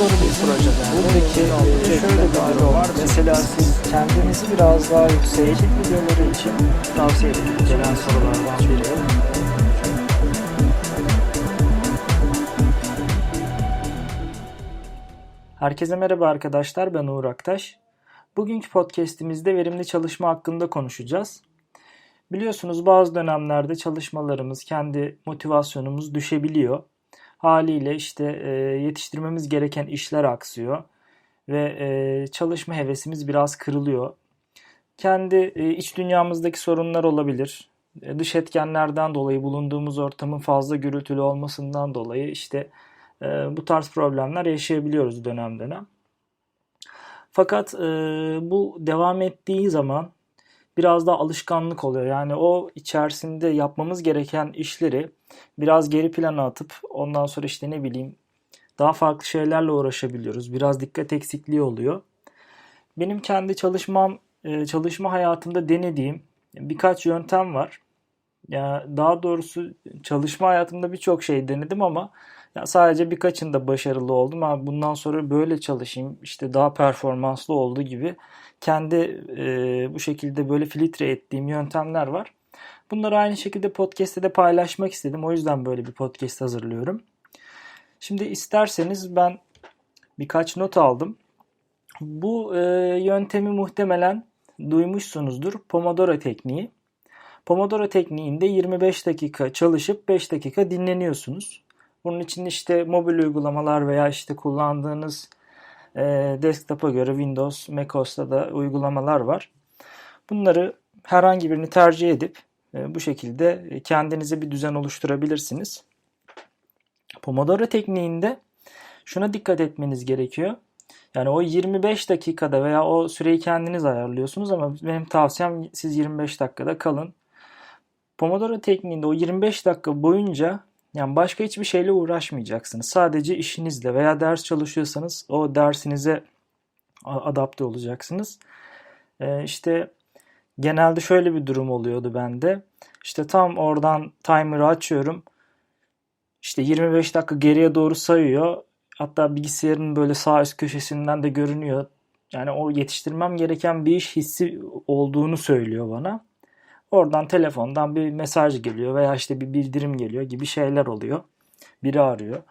soru bir projede. Buradaki şöyle bir durum var. Mesela siz kendinizi biraz daha yüksek videoları için tavsiye ederim. Gelen sorulardan biri. Herkese merhaba arkadaşlar. Ben Uğur Aktaş. Bugünkü podcast'imizde verimli çalışma hakkında konuşacağız. Biliyorsunuz bazı dönemlerde çalışmalarımız, kendi motivasyonumuz düşebiliyor. Haliyle işte e, yetiştirmemiz gereken işler aksıyor ve e, çalışma hevesimiz biraz kırılıyor. Kendi e, iç dünyamızdaki sorunlar olabilir. E, dış etkenlerden dolayı bulunduğumuz ortamın fazla gürültülü olmasından dolayı işte e, bu tarz problemler yaşayabiliyoruz dönem dönem. Fakat e, bu devam ettiği zaman biraz daha alışkanlık oluyor. Yani o içerisinde yapmamız gereken işleri biraz geri plana atıp ondan sonra işte ne bileyim daha farklı şeylerle uğraşabiliyoruz. Biraz dikkat eksikliği oluyor. Benim kendi çalışmam e, çalışma hayatımda denediğim birkaç yöntem var. Ya daha doğrusu çalışma hayatımda birçok şey denedim ama ya sadece birkaçında başarılı oldum. Ama bundan sonra böyle çalışayım, işte daha performanslı olduğu gibi kendi e, bu şekilde böyle filtre ettiğim yöntemler var. Bunları aynı şekilde podcast'te de paylaşmak istedim. O yüzden böyle bir podcast hazırlıyorum. Şimdi isterseniz ben birkaç not aldım. Bu e, yöntemi muhtemelen duymuşsunuzdur. Pomodoro tekniği. Pomodoro tekniğinde 25 dakika çalışıp 5 dakika dinleniyorsunuz. Bunun için işte mobil uygulamalar veya işte kullandığınız e, desktop'a göre Windows, macOS'ta da uygulamalar var. Bunları herhangi birini tercih edip e, bu şekilde kendinize bir düzen oluşturabilirsiniz. Pomodoro tekniğinde şuna dikkat etmeniz gerekiyor. Yani o 25 dakikada veya o süreyi kendiniz ayarlıyorsunuz ama benim tavsiyem siz 25 dakikada kalın. Pomodoro tekniğinde o 25 dakika boyunca yani başka hiçbir şeyle uğraşmayacaksınız. Sadece işinizle veya ders çalışıyorsanız o dersinize adapte olacaksınız. Ee, işte genelde şöyle bir durum oluyordu bende. İşte tam oradan timer'ı açıyorum. İşte 25 dakika geriye doğru sayıyor. Hatta bilgisayarın böyle sağ üst köşesinden de görünüyor. Yani o yetiştirmem gereken bir iş hissi olduğunu söylüyor bana. Oradan telefondan bir mesaj geliyor veya işte bir bildirim geliyor gibi şeyler oluyor. Biri arıyor.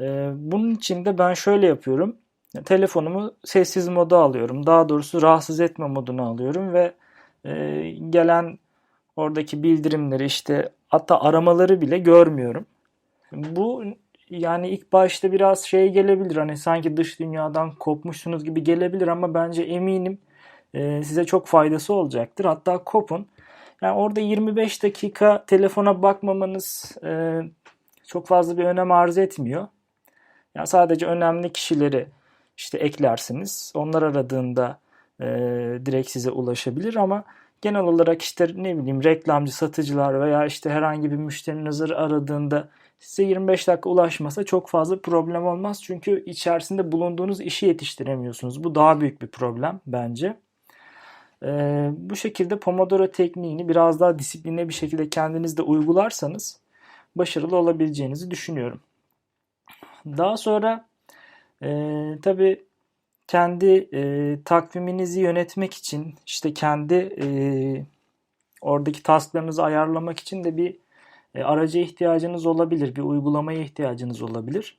Ee, bunun için de ben şöyle yapıyorum. Telefonumu sessiz moda alıyorum. Daha doğrusu rahatsız etme moduna alıyorum ve e, gelen oradaki bildirimleri işte hatta aramaları bile görmüyorum. Bu yani ilk başta biraz şey gelebilir hani sanki dış dünyadan kopmuşsunuz gibi gelebilir ama bence eminim e, size çok faydası olacaktır. Hatta kopun yani orada 25 dakika telefona bakmamanız e, çok fazla bir önem arz etmiyor. Yani sadece önemli kişileri işte eklersiniz. Onlar aradığında e, direkt size ulaşabilir ama genel olarak işte ne bileyim reklamcı satıcılar veya işte herhangi bir müşteriniz aradığında size 25 dakika ulaşmasa çok fazla problem olmaz. Çünkü içerisinde bulunduğunuz işi yetiştiremiyorsunuz. Bu daha büyük bir problem bence. Ee, bu şekilde Pomodoro tekniğini biraz daha disiplinli bir şekilde kendinizde uygularsanız başarılı olabileceğinizi düşünüyorum. Daha sonra e, tabii kendi e, takviminizi yönetmek için işte kendi e, oradaki tasklarınızı ayarlamak için de bir e, araca ihtiyacınız olabilir, bir uygulamaya ihtiyacınız olabilir.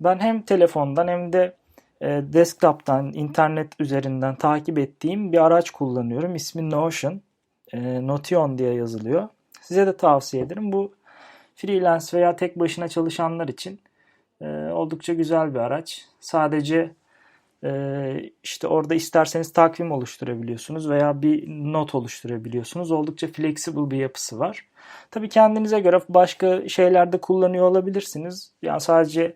Ben hem telefondan hem de desktop'tan, internet üzerinden takip ettiğim bir araç kullanıyorum. İsmi Notion. E, Notion diye yazılıyor. Size de tavsiye ederim. Bu freelance veya tek başına çalışanlar için e, oldukça güzel bir araç. Sadece işte orada isterseniz takvim oluşturabiliyorsunuz veya bir not oluşturabiliyorsunuz. Oldukça flexible bir yapısı var. Tabii kendinize göre başka şeylerde kullanıyor olabilirsiniz. Yani sadece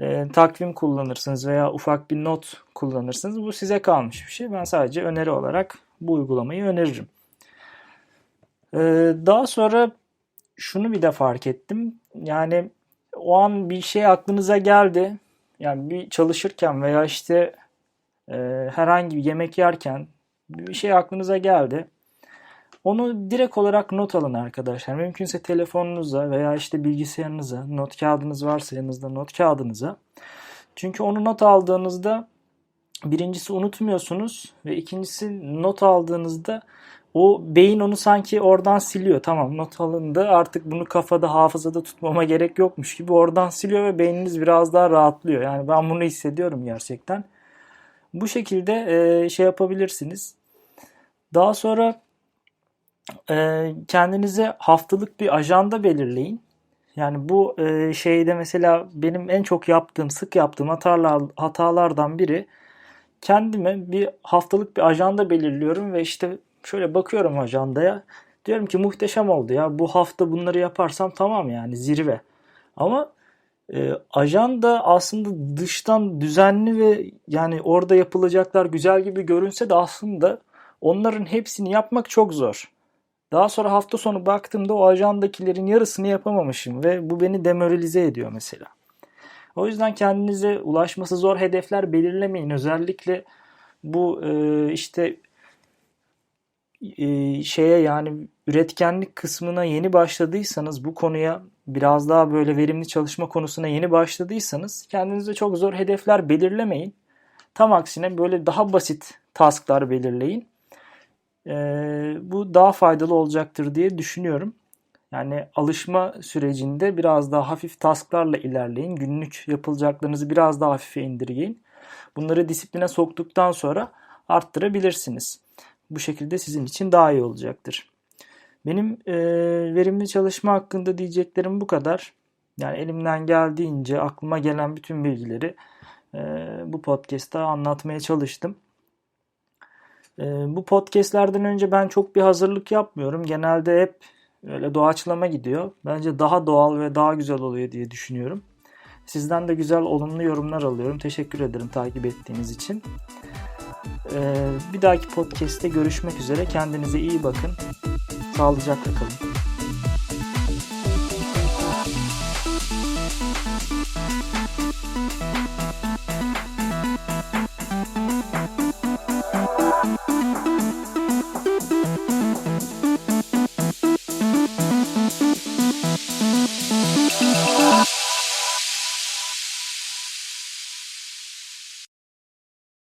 e, takvim kullanırsınız veya ufak bir not kullanırsınız. Bu size kalmış bir şey. Ben sadece öneri olarak bu uygulamayı öneririm. E, daha sonra şunu bir de fark ettim. Yani o an bir şey aklınıza geldi. Yani bir çalışırken veya işte e, herhangi bir yemek yerken bir şey aklınıza geldi. Onu direkt olarak not alın arkadaşlar. Mümkünse telefonunuza veya işte bilgisayarınıza, not kağıdınız varsa yanınızda not kağıdınıza Çünkü onu not aldığınızda birincisi unutmuyorsunuz ve ikincisi not aldığınızda o beyin onu sanki oradan siliyor. Tamam not alındı artık bunu kafada hafızada tutmama gerek yokmuş gibi oradan siliyor ve beyniniz biraz daha rahatlıyor. Yani ben bunu hissediyorum gerçekten. Bu şekilde şey yapabilirsiniz. Daha sonra e, kendinize haftalık bir ajanda belirleyin. Yani bu e, şeyde mesela benim en çok yaptığım, sık yaptığım hatalar, hatalardan biri kendime bir haftalık bir ajanda belirliyorum ve işte şöyle bakıyorum ajandaya. Diyorum ki muhteşem oldu ya. Bu hafta bunları yaparsam tamam yani zirve. Ama e, ajanda aslında dıştan düzenli ve yani orada yapılacaklar güzel gibi görünse de aslında onların hepsini yapmak çok zor. Daha sonra hafta sonu baktığımda o ajandakilerin yarısını yapamamışım ve bu beni demoralize ediyor mesela. O yüzden kendinize ulaşması zor hedefler belirlemeyin. Özellikle bu e, işte e, şeye yani üretkenlik kısmına yeni başladıysanız bu konuya biraz daha böyle verimli çalışma konusuna yeni başladıysanız kendinize çok zor hedefler belirlemeyin. Tam aksine böyle daha basit tasklar belirleyin. E, bu daha faydalı olacaktır diye düşünüyorum. Yani alışma sürecinde biraz daha hafif tasklarla ilerleyin. Günlük yapılacaklarınızı biraz daha hafife indirgeyin. Bunları disipline soktuktan sonra arttırabilirsiniz. Bu şekilde sizin için daha iyi olacaktır. Benim e, verimli çalışma hakkında diyeceklerim bu kadar. Yani elimden geldiğince aklıma gelen bütün bilgileri e, bu podcast'ta anlatmaya çalıştım. E, bu podcast'lerden önce ben çok bir hazırlık yapmıyorum. Genelde hep öyle doğaçlama gidiyor. Bence daha doğal ve daha güzel oluyor diye düşünüyorum. Sizden de güzel olumlu yorumlar alıyorum. Teşekkür ederim takip ettiğiniz için. Ee, bir dahaki podcast'te görüşmek üzere. Kendinize iyi bakın. Sağlıcakla kalın.